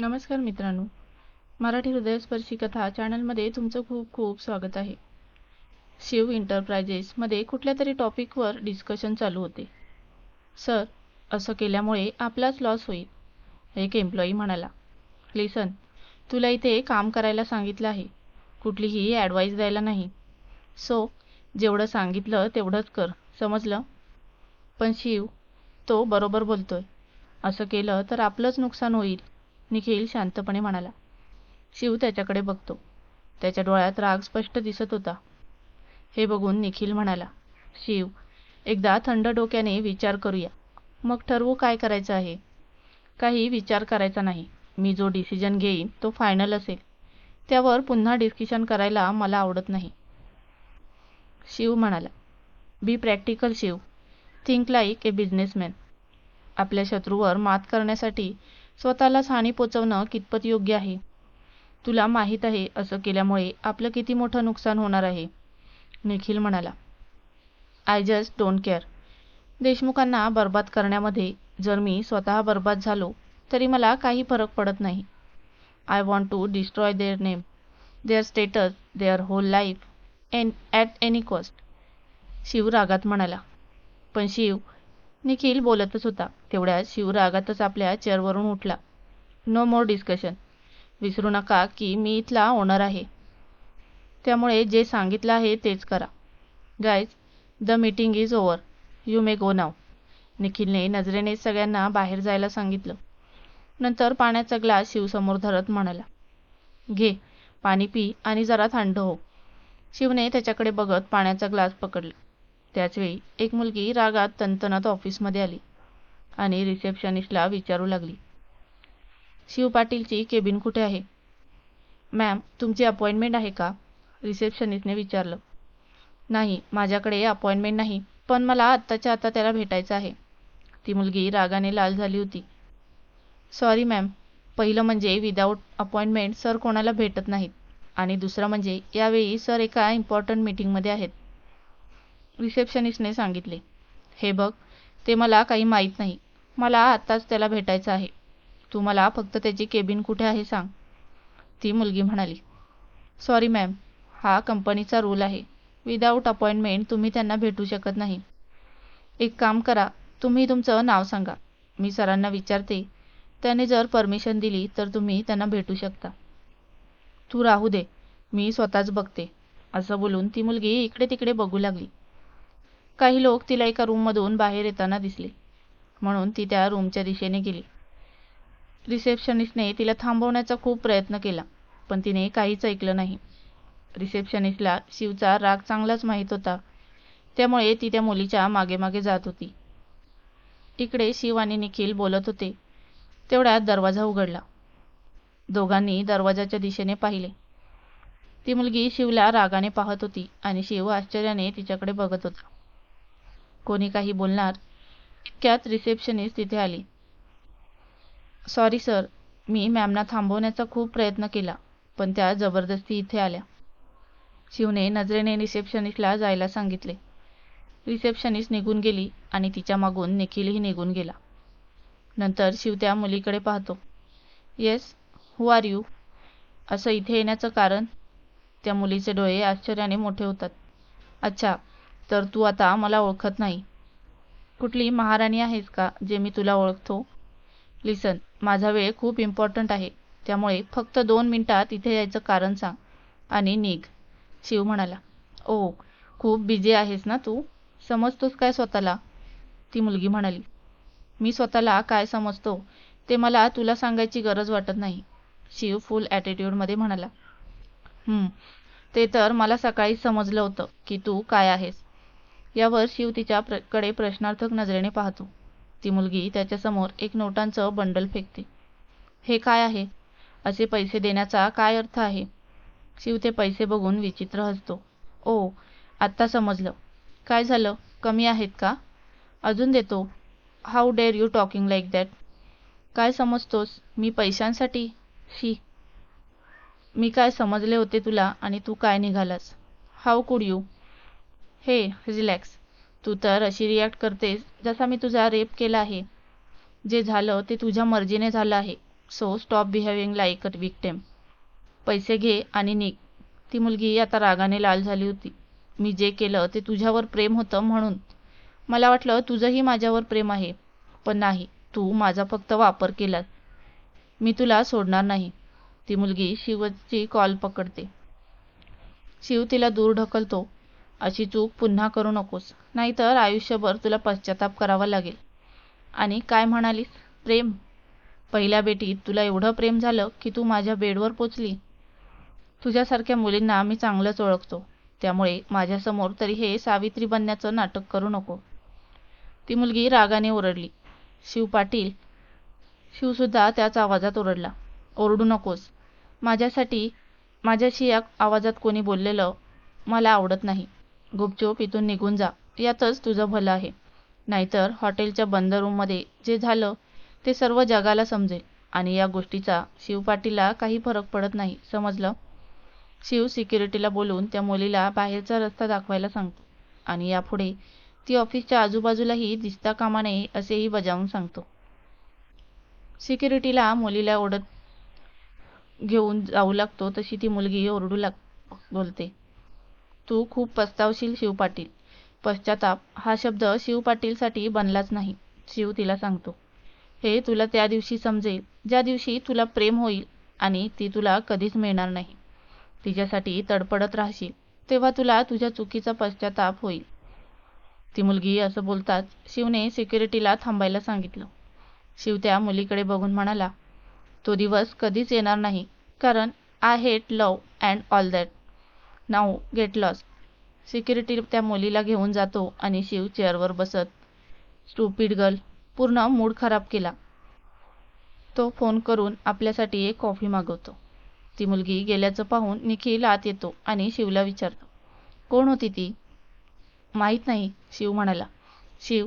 नमस्कार मित्रांनो. मराठी हृदयस्पर्शी कथा चॅनलमध्ये तुमचं खूप खूप स्वागत आहे. शिव इंटरप्राइजेसमध्ये कुठल्या तरी टॉपिकवर डिस्कशन चालू होते. सर असं केल्यामुळे आपलाच लॉस होईल एक एम्प्लॉई म्हणाला. लिसन तुला इथे काम करायला सांगितलं आहे. कुठलीही ॲडवाईस द्यायला नाही. सो जेवढं सांगितलं तेवढंच कर. समजलं? पण शिव तो बरोबर बोलतोय. असं केलं तर आपलंच नुकसान होईल. निखिल शांतपणे म्हणाला. शिव त्याच्याकडे बघतो. त्याच्या डोळ्यात राग स्पष्ट दिसत होता. हे बघून निखिल म्हणाला शिव एकदा थंड डोक्याने विचार करूया. मग ठरवू काय करायचं आहे? काही विचार करायचा नाही. मी जो डिसिजन घेईन तो फायनल असेल. त्यावर पुन्हा डिस्कशन करायला मला आवडत नाही. शिव म्हणाला be practical Shiv. Think like a businessman आपल्या शत्रूवर मात करण्यासाठी स्वतःलाच हानी पोचवणं कितपत योग्य आहे? तुला माहीत आहे असं केल्यामुळे आपलं किती मोठं नुकसान होणार आहे? निखिल म्हणाला. आय जस्ट डोंट केअर देशमुखांना बर्बाद करण्यामध्ये जर मी स्वतः बर्बाद झालो तरी मला काही फरक पडत नाही. I want to destroy their name their status their whole life and at any cost Shiv रागात म्हणाला. पण शिव निखिल बोलतच होता. तेवढ्यात शिव रागातच आपल्या चेअरवरून उठला. नो मोर डिस्कशन विसरू नका की मी इथला ओनर आहे. त्यामुळे जे सांगितलं आहे तेच करा. Guys the meeting is over you may go नाव निखिलने नजरेने सगळ्यांना बाहेर जायला सांगितलं. नंतर पाण्याचा ग्लास शिवसमोर धरत म्हणाला. घे पाणी पी आणि जरा थंड हो. शिवने त्याच्याकडे बघत पाण्याचा ग्लास पकडला. त्याचवेळी एक मुलगी रागात तणतणात ऑफिसमध्ये आली आणि रिसेप्शनिस्टला विचारू लागली. शिव पाटीलची केबिन कुठे आहे? मॅम तुमची अपॉइंटमेंट आहे का? रिसेप्शनिस्टने विचारलं. नाही माझ्याकडे अपॉइंटमेंट नाही पण मला आत्ताच्या आता त्याला भेटायचं आहे. ती मुलगी रागाने लाल झाली होती. सॉरी मॅम पहिलं म्हणजे विदाऊट अपॉइंटमेंट सर कोणाला भेटत नाहीत आणि दुसरं म्हणजे यावेळी सर एका इम्पॉर्टंट मीटिंगमध्ये आहेत. रिसेप्शनिस्टने सांगितले हे बघ ते मला काही माहीत नाही. मला आत्ताच त्याला भेटायचं आहे. तू मला फक्त त्याची केबिन कुठे आहे सांग. ती मुलगी म्हणाली सॉरी मॅम हा कंपनीचा रूल आहे. विदाऊट अपॉइंटमेंट तुम्ही त्यांना भेटू शकत नाही. एक काम करा तुम्ही तुमचं नाव सांगा. मी सरांना विचारते. त्याने जर परमिशन दिली तर तुम्ही त्यांना भेटू शकता. तू राहू दे मी स्वतःच बघते असं बोलून ती मुलगी इकडे तिकडे बघू लागली. काही लोक तिला एका रूममधून बाहेर येताना दिसले. म्हणून ती त्या रूमच्या दिशेने गेली. रिसेप्शनिस्टने तिला थांबवण्याचा खूप प्रयत्न केला पण तिने काहीच ऐकलं नाही. रिसेप्शनिस्टला शिवचा राग चांगलाच माहीत होता. त्यामुळे ती त्या मुलीच्या मागे मागे जात होती. इकडे शिव आणि निखिल बोलत होते. तेवढ्यात दरवाजा उघडला. दोघांनी दरवाजाच्या दिशेने पाहिले. ती मुलगी शिवला रागाने पाहत होती आणि शिव आश्चर्याने तिच्याकडे बघत होता. कोणी काही बोलणार इतक्यात रिसेप्शनिस्ट तिथे आली. सॉरी सर मी मॅमना थांबवण्याचा खूप प्रयत्न केला पण त्या जबरदस्ती इथे आल्या. शिवने नजरेने रिसेप्शनिस्टला जायला सांगितले. रिसेप्शनिस्ट निघून गेली आणि तिच्या मागून निखिलही निघून गेला. नंतर शिव त्या मुलीकडे पाहतो. येस हू आर यू असं इथे येण्याचं कारण? त्या मुलीचे डोळे आश्चर्याने मोठे होतात. अच्छा तर तू आता मला ओळखत नाही. कुठली महाराणी आहेस का जे मी तुला ओळखतो? लिसन माझा वेळ खूप इम्पॉर्टंट आहे. त्यामुळे फक्त दोन मिनिटात इथे यायचं कारण सांग. आणि निघ. शिव म्हणाला ओ खूप बिझी आहेस ना तू? समजतोस काय स्वतःला? ती मुलगी म्हणाली मी स्वतःला काय समजतो? ते मला तुला सांगायची गरज वाटत नाही. शिव फुल ॲटिट्यूडमध्ये म्हणाला ते तर मला सकाळी समजलं होतं की तू काय आहेस. यावर शिव तिच्या प्रकडे प्रश्नार्थक नजरेने पाहतो. ती मुलगी त्याच्यासमोर एक नोटांचं बंडल फेकते. हे काय आहे? असे पैसे देण्याचा काय अर्थ आहे? शिव ते पैसे बघून विचित्र हसतो. ओ आत्ता समजलं. काय झालं? कमी आहेत का? अजून देतो. How dare you talking like that काय समजतोस? मी पैशांसाठी? शी. मी काय समजले होते तुला आणि तू काय निघालास? How could you hey relax. तू तर अशी रिॲक्ट करतेस जसा मी तुझा रेप केला आहे. जे झालं ते तुझ्या मर्जीने झालं आहे. So stop behaving like a victim पैसे घे आणि निघ. ती मुलगी आता रागाने लाल झाली होती. मी जे केलं ते तुझ्यावर प्रेम होतं म्हणून. मला वाटलं तुझंही माझ्यावर प्रेम आहे. पण नाही तू माझा फक्त वापर केलास. मी तुला सोडणार नाही. ती मुलगी शिवची कॉल पकडते. शिव तिला दूर ढकलतो. अशी चूक पुन्हा करू नकोस. नाहीतर आयुष्यभर तुला पश्चाताप करावा लागेल. आणि काय म्हणालीस? प्रेम. पहिल्या बेटीत तुला एवढं प्रेम झालं की तू माझ्या बेडवर पोचली. तुझ्यासारख्या मुलींना मी चांगलंच ओळखतो. त्यामुळे माझ्यासमोर तरी हे सावित्री बनण्याचं नाटक करू नको. ती मुलगी रागाने ओरडली. शिव पाटील. शिवसुद्धा त्याच आवाजात ओरडला. ओरडू नकोस. माझ्यासाठी माझ्याशी या आवाजात कोणी बोललेलं मला आवडत नाही. गुपचूप इथून निघून जा. यातच तुझं भलं आहे. नाहीतर हॉटेलच्या बंद रूममध्ये जे झालं ते सर्व जगाला समजेल. आणि या गोष्टीचा शिवपाटीला काही फरक पडत नाही समजलं? शिव सिक्युरिटीला बोलून त्या मुलीला बाहेरचा रस्ता दाखवायला सांगतो आणि यापुढे ती ऑफिसच्या आजूबाजूलाही दिसता कामा नये असेही बजावून सांगतो. सिक्युरिटीला मुलीला ओढत घेऊन जाऊ लागतो तशी ती मुलगी ओरडू लाग बोलते. तू खूप पस्तावशील शिव पाटील. पश्चाताप हा शब्द शिव पाटीलसाठी बनलाच नाही शिव तिला सांगतो. हे तुला त्या दिवशी समजेल ज्या दिवशी तुला प्रेम होईल आणि ती तुला कधीच मिळणार नाही. तिच्यासाठी तडपडत राहशील तेव्हा तुला तुझ्या चुकीचा पश्चाताप होईल. ती मुलगी असं बोलताच शिवने सिक्युरिटीला थांबायला सांगितलं. शिव त्या मुलीकडे बघून म्हणाला तो दिवस कधीच येणार नाही कारण I hate love and all that now get lost security त्या मुलीला घेऊन जातो आणि शिव चेअरवर बसत. स्टुपिड गर्ल पूर्ण मूड खराब केला. तो फोन करून आपल्यासाठी एक कॉफी मागवतो. ती मुलगी गेल्याचं पाहून निखिल आत येतो आणि शिवला विचारतो. कोण होती ती? माहीत नाही शिव म्हणाला. शिव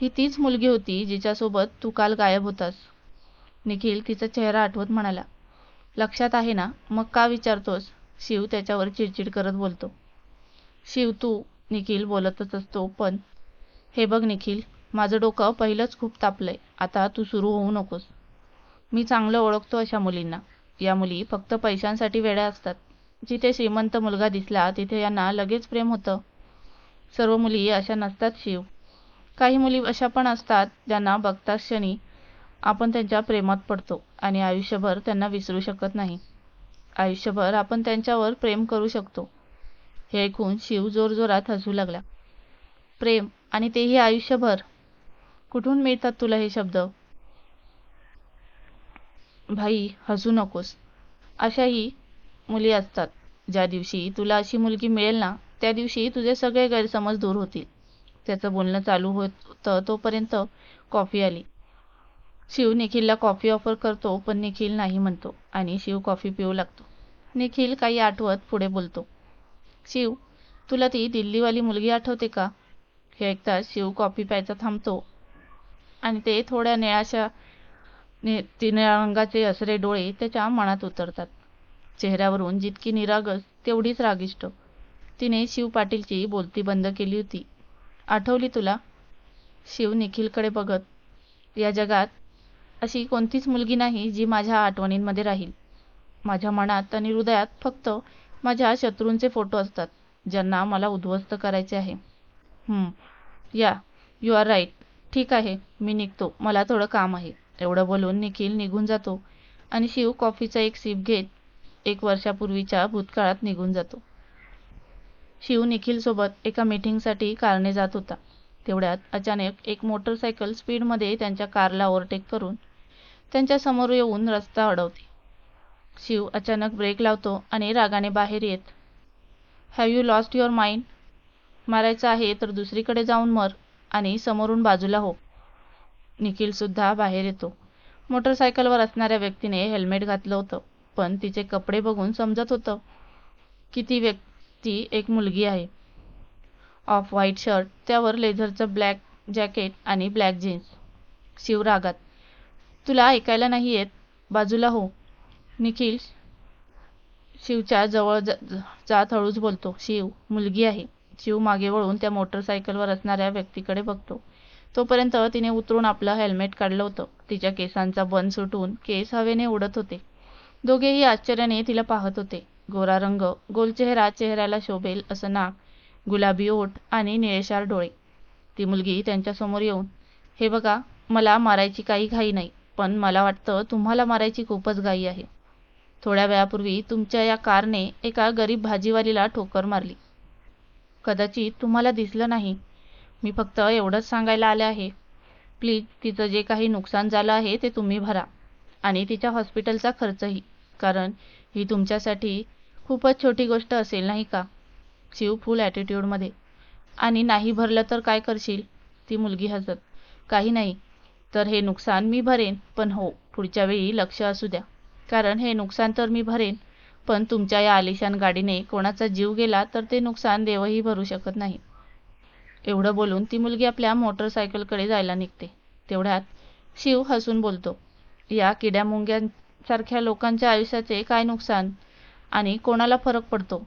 ही तीच मुलगी होती जिच्यासोबत तू काल गायब होतास. निखिल तिचा चेहरा आठवत म्हणाला. लक्षात आहे ना मग का विचारतोस? शिव त्याच्यावर चिडचिड करत बोलतो. शिव तू निखिल बोलतच असतो पण हे बघ निखिल माझं डोकं पहिलंच खूप तापलंय. आता तू सुरू होऊ नकोस. मी चांगलं ओळखतो अशा मुलींना. या मुली फक्त पैशांसाठी वेड्या असतात. जिथे श्रीमंत मुलगा दिसला तिथे यांना लगेच प्रेम होतं. सर्व मुली अशा नसतात शिव. काही मुली अशा पण असतात ज्यांना बघताच क्षणी आपण त्यांच्या प्रेमात पडतो आणि आयुष्यभर त्यांना विसरू शकत नाही. आयुष्यभर आपण त्यांच्यावर प्रेम करू शकतो. हे ऐकून शिव जोरजोरात हसू लागला. प्रेम आणि तेही आयुष्यभर. कुठून मिळतात तुला हे शब्द? भाई हसू नकोस. अशाही मुली असतात. ज्या दिवशी तुला अशी मुलगी मिळेल ना त्या दिवशी तुझे सगळे गैरसमज दूर होतील. त्याचं बोलणं चालू होतं तोपर्यंत कॉफी आली. शिव निखिलला कॉफी ऑफर करतो पण निखिल नाही म्हणतो आणि शिव कॉफी पिऊ लागतो. निखिल काही आठवत पुढे बोलतो. शिव तुला ती दिल्लीवाली मुलगी आठवते का? हे ऐकताच शिव कॉफी प्यायचा थांबतो. आणि ते थोड्या निळाशा नि निळ्या रंगाचे असरे डोळे त्याच्या मनात उतरतात. चेहऱ्यावरून जितकी निरागस तेवढीच रागिष्ट. तिने शिव पाटीलची बोलती बंद केली होती. आठवली तुला? शिव निखिलकडे बघत या जगात अशी कोणतीच मुलगी नाही जी माझ्या आठवणींमध्ये राहील. माझ्या मनात आणि हृदयात फक्त माझ्या शत्रूंचे फोटो असतात ज्यांना मला उद्ध्वस्त करायचे आहे. या यू आर राईट ठीक आहे मी निघतो. मला थोडं काम आहे. एवढं बोलून निखिल निघून जातो आणि शिव कॉफीचा एक सिप घेत एक वर्षापूर्वीच्या भूतकाळात निघून जातो. शिव निखिलसोबत एका मीटिंगसाठी कारने जात होता. तेवढ्यात अचानक एक मोटरसायकल स्पीडमध्ये त्यांच्या कारला ओव्हरटेक करून त्यांच्यासमोर येऊन रस्ता अडवते. शिव अचानक ब्रेक लावतो आणि रागाने बाहेर येत have you lost your mind मारायचं आहे तर दुसरीकडे जाऊन मर आणि समोरून बाजूला हो. निखिलसुद्धा बाहेर येतो. मोटरसायकलवर असणाऱ्या व्यक्तीने हेल्मेट घातलं होतं पण तिचे कपडे बघून समजत होतं की ती व्यक्ती एक मुलगी आहे. ऑफ व्हाईट शर्ट त्यावर लेझरचं ब्लॅक जॅकेट आणि ब्लॅक जीन्स शिव रागात तुला ऐकायला नाही येत? बाजूला हो. निखिल शिवच्या जवळ जात हळूच बोलतो. शिव मुलगी आहे. शिव मागे वळून त्या मोटरसायकलवर असणाऱ्या व्यक्तीकडे बघतो. तोपर्यंत तिने उतरून आपलं हेल्मेट काढलं होतं. तिच्या केसांचा बन सुटून केस हवेने उडत होते. दोघेही आश्चर्याने तिला पाहत होते. गोरा रंग गोल चेहरा चेहऱ्याला शोभेल असं नाक गुलाबी ओठ आणि निळेशार डोळे. ती मुलगी त्यांच्यासमोर येऊन हे बघा मला मारायची काही घाई नाही. पण मला वाटतं तुम्हाला मारायची खूपच घाई आहे. थोड्या वेळापूर्वी तुमच्या या कारने एका गरीब भाजीवालीला ठोकर मारली. कदाचित तुम्हाला दिसलं नाही. मी फक्त एवढंच सांगायला आले आहे. प्लीज तिचं जे काही नुकसान झालं आहे ते तुम्ही भरा आणि तिच्या हॉस्पिटलचा खर्चही कारण ही तुमच्यासाठी खूपच छोटी गोष्ट असेल नाही का? शिव फुल ॲटिट्यूडमध्ये आणि नाही भरलं तर काय करशील? ती मुलगी हसत. काही नाही. तर हे नुकसान मी भरेन. पण हो पुढच्या वेळी लक्ष असू द्या. कारण हे नुकसान तर मी भरेन. पण तुमच्या या आलिशान गाडीने कोणाचा जीव गेला तर ते नुकसान देवही भरू शकत नाही. एवढं बोलून ती मुलगी आपल्या मोटरसायकलकडे जायला निघते. तेवढ्यात शिव हसून बोलतो या किड्या मुंग्यांसारख्या लोकांच्या आयुष्याचे काय नुकसान? आणि कोणाला फरक पडतो?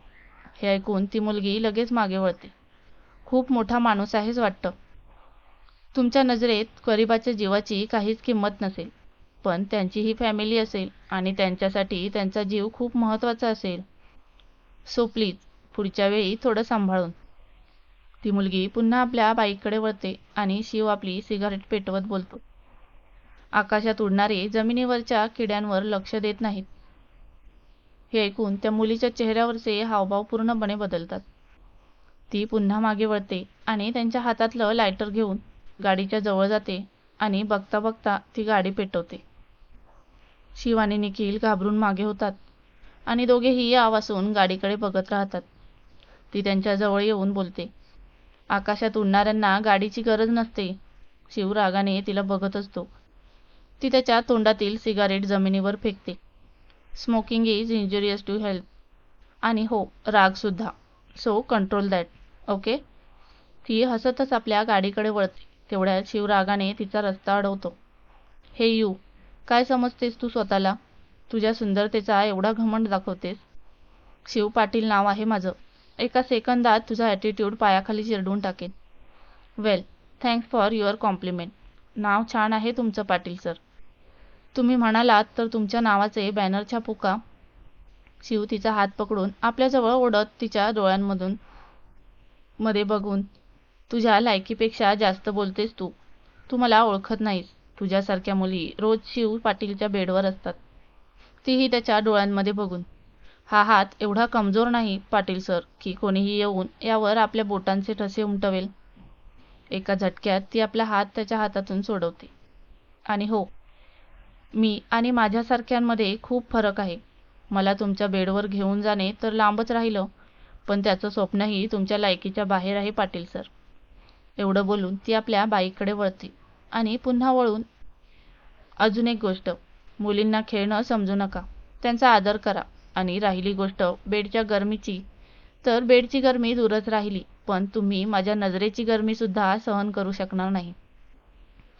हे ऐकून ती मुलगी लगेच मागे वळते. खूप मोठा माणूस आहेच वाटतं. तुमच्या नजरेत गरिबाच्या जीवाची काहीच किंमत नसेल पण त्यांची ही फॅमिली असेल आणि त्यांच्यासाठी त्यांचा जीव खूप महत्त्वाचा असेल. सो प्लीज पुढच्या वेळी थोडं सांभाळून. ती मुलगी पुन्हा आपल्या बाईककडे वळते आणि शिव आपली सिगारेट पेटवत बोलतो. आकाशात उडणारे जमिनीवरच्या किड्यांवर लक्ष देत नाहीत. हे ऐकून त्या मुलीच्या चेहऱ्यावरचे हावभाव पूर्णपणे बदलतात. ती पुन्हा मागे वळते आणि त्यांच्या हातातलं लायटर घेऊन गाडीच्या जवळ जाते आणि बघता बघता ती गाडी पेटवते. शिव आणि निखिल घाबरून मागे होतात आणि दोघेही आवासून गाडीकडे बघत राहतात. ती त्यांच्या जवळ येऊन बोलते आकाशात उडणाऱ्यांना गाडीची गरज नसते. शिव रागाने तिला बघत असतो. ती त्याच्या तोंडातील सिगारेट जमिनीवर फेकते. Smoking is injurious to health आणि हो रागसुद्धा सो कंट्रोल दॅट ओके ती हसतच आपल्या गाडीकडे वळते. तेवढ्यात शिवरागाने तिचा रस्ता अडवतो. हे यू काय समजतेस तू स्वतःला? तुझ्या सुंदरतेचा एवढा घमंड दाखवतेस. शिव पाटील नाव आहे माझं. एका सेकंदात तुझा ॲटिट्यूड पायाखाली चिरडून टाकेन. Well thanks for your compliment. नाव छान आहे तुमचं पाटील सर. तुम्ही म्हणालात तर तुमच्या नावाचे बॅनर छापू का शिव तिचा हात पकडून आपल्याजवळ ओढत तिच्या डोळ्यांमधून मध्ये बघून तुझ्या लायकीपेक्षा जास्त बोलतेस तू. तू मला ओळखत नाहीस. तुझ्यासारख्या मुली रोज शिव पाटीलच्या बेडवर असतात. तीही त्याच्या डोळ्यांमध्ये बघून. हा हात एवढा कमजोर नाही पाटील सर की कोणीही येऊन यावर आपल्या बोटांचे ठसे उमटवेल. एका झटक्यात ती आपला हात त्याच्या हातातून सोडवते. आणि हो मी आणि माझ्यासारख्यांमध्ये खूप फरक आहे. मला तुमच्या बेडवर घेऊन जाणे तर लांबच राहिलं पण त्याचं स्वप्नही तुमच्या लायकीच्या बाहेर आहे पाटील सर. एवढं बोलून ती आपल्या बाईकडे वळते आणि पुन्हा वळून अजून एक गोष्ट. मुलींना खेळणं समजू नका. त्यांचा आदर करा आणि राहिली गोष्ट बेडच्या गरमीची. तर बेडची गरमी दूरच राहिली पण तुम्ही माझ्या नजरेची गरमीसुद्धा सहन करू शकणार नाही.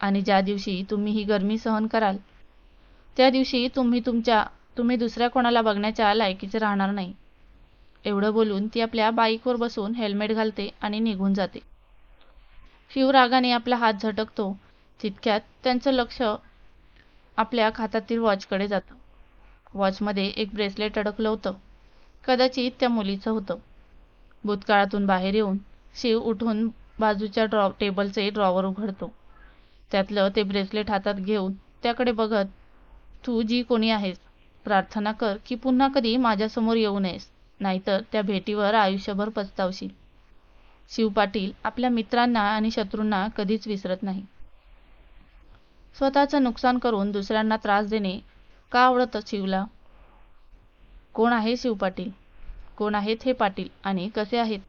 आणि ज्या दिवशी तुम्ही ही गरमी सहन कराल त्या दिवशी तुम्ही तुमच्या तुम्ही दुसऱ्या कोणाला बघण्याच्या लायकीचे राहणार नाही. एवढं बोलून ती आपल्या बाईकवर बसून हेल्मेट घालते आणि निघून जाते. शिवरागाने आपला हात झटकतो. तितक्यात त्यांचं लक्ष आपल्या खात्यातील वॉचकडे जातं. वॉचमध्ये एक ब्रेसलेट अडकलं होतं. कदाचित त्या मुलीचं होतं. भूतकाळातून बाहेर येऊन शिव उठून बाजूच्या ड्रॉ टेबलचे ड्रॉवर उघडतो. त्यातलं ते ब्रेसलेट हातात घेऊन त्याकडे बघत तू जी कोणी आहेस प्रार्थना कर की पुन्हा कधी माझ्यासमोर येऊ नयेस नाहीतर त्या भेटीवर आयुष्यभर पचतावशील शिव पाटील आपल्या मित्रांना आणि शत्रूंना कधीच विसरत नाही. स्वतःचं नुकसान करून दुसऱ्यांना त्रास देणे का आवडतं शिवला? कोण आहे शिव पाटील? कोण आहेत हे पाटील आणि कसे आहेत?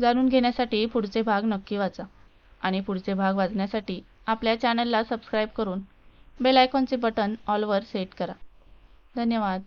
जाणून घेण्यासाठी पुढचे भाग नक्की वाचा आणि पुढचे भाग वाचण्यासाठी आपल्या चॅनलला सबस्क्राईब करून बेल आयकॉनचे बटन ऑलवर सेट करा. धन्यवाद.